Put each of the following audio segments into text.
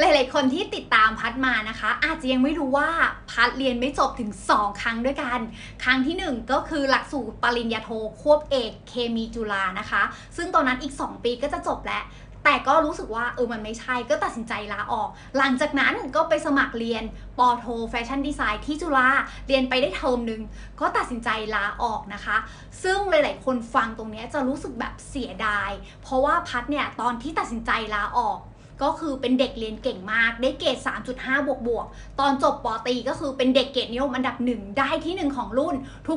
หลาย ๆ คนที่ติดตามพัดมานะคะ อาจจะยังไม่รู้ว่าพัดเรียนไม่จบถึง 2 ครั้งด้วยกัน ครั้งที่ 1 ก็คือหลักสูตรปริญญาโทควบเอกเคมีจุฬานะคะ ซึ่งตอนนั้นอีก 2 ปีก็จะจบแล้วแต่ก็รู้สึกว่าเออมันไม่ใช่ก็ตัดสินใจลาออก หลังจากนั้นก็ไปสมัครเรียนปอโทแฟชั่นดีไซน์ที่จุฬาเรียนไปได้เทอมหนึ่งก็ตัดสินใจลาออกนะคะ ซึ่งหลาย ๆ คนฟังตรงนี้จะรู้สึกแบบเสียดาย เพราะว่าพัดเนี่ยตอนที่ตัดสินใจลาออก ก็คือเป็นเด็กเรียนเก่งมาก ได้เกรด 3.5 บวกบวก ตอนจบปอตีก็คือเป็นเด็กเกรดนิยมอันดับหนึ่งได้ที่หนึ่งของรุ่น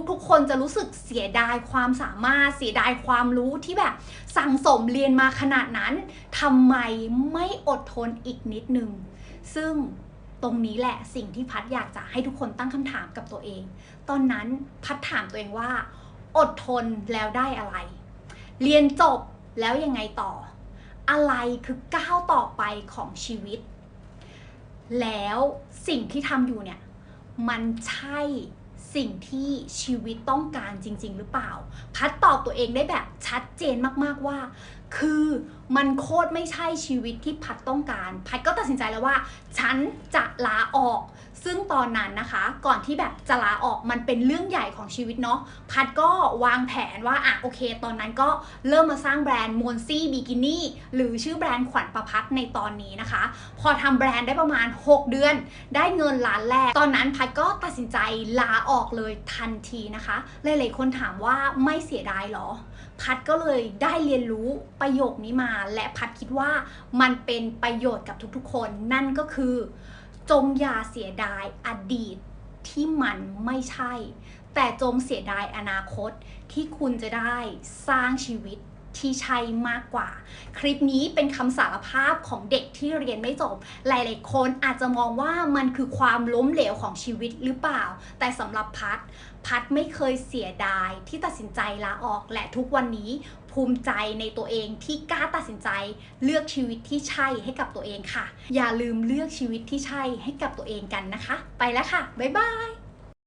ทุกๆ คนจะรู้สึกเสียดายความสามารถ เสียดายความรู้ที่แบบ สั่งสมเรียนมาขนาดนั้นทำไมไม่อดทนอีกนิดนึง ซึ่งตรงนี้แหละสิ่งที่พัดอยากจะให้ทุกคนตั้งคำถามกับตัวเอง ตอนนั้นพัดถามตัวเองว่า อดทนแล้วได้อะไร เรียนจบแล้วยังไงต่อ อะไรคือก้าวต่อไปของชีวิต แล้วสิ่งที่ทำอยู่เนี่ย มันใช่สิ่งที่ชีวิตต้องการจริง ๆ หรือเปล่า พัดตอบตัวเองได้แบบชัดเจนมากๆว่า คือมันโคตรไม่ใช่ชีวิตที่พัดต้องการ พัดก็ตัดสินใจแล้วว่า ฉันจะลาออก ซึ่งตอนนั้นนะคะก่อนที่แบบจะลาออกมันเป็นเรื่องใหญ่ของชีวิตเนาะพัดก็วางแผนว่าอะโอเค ตอนนั้นก็เริ่มมาสร้างแบรนด์มอนซี่บิกินี่หรือชื่อแบรนด์ขวัญประพัฒน์ในตอนนี้นะคะ พอทำแบรนด์ได้ประมาณ 6 เดือน ได้เงินล้านแรก ตอนนั้นพัดก็ตัดสินใจลาออกเลยทันทีนะคะ หลายๆคนถามว่าไม่เสียดายเหรอ พัดก็เลยได้เรียนรู้ประโยคนี้มา และพัดคิดว่ามันเป็นประโยชน์กับทุกๆคนนั่นก็คือ จงอย่าเสียดายอดีตที่มันไม่ใช่ แต่จงเสียดายอนาคตที่คุณจะได้สร้างชีวิต ที่ใช่มากกว่า คลิปนี้เป็นคำสารภาพของเด็กที่เรียนไม่จบ หลาย ๆ คนอาจจะมองว่ามันคือความล้มเหลวของชีวิตหรือเปล่า แต่สำหรับพัดพัดไม่เคยเสียดายที่ตัดสินใจลาออกและทุกวันนี้ภูมิใจในตัวเองที่กล้าตัดสินใจเลือกชีวิตที่ใช่ให้กับตัวเองค่ะ อย่าลืมเลือกชีวิตที่ใช่ให้กับตัวเองกันนะคะ ไปแล้วค่ะ บ๊ายบาย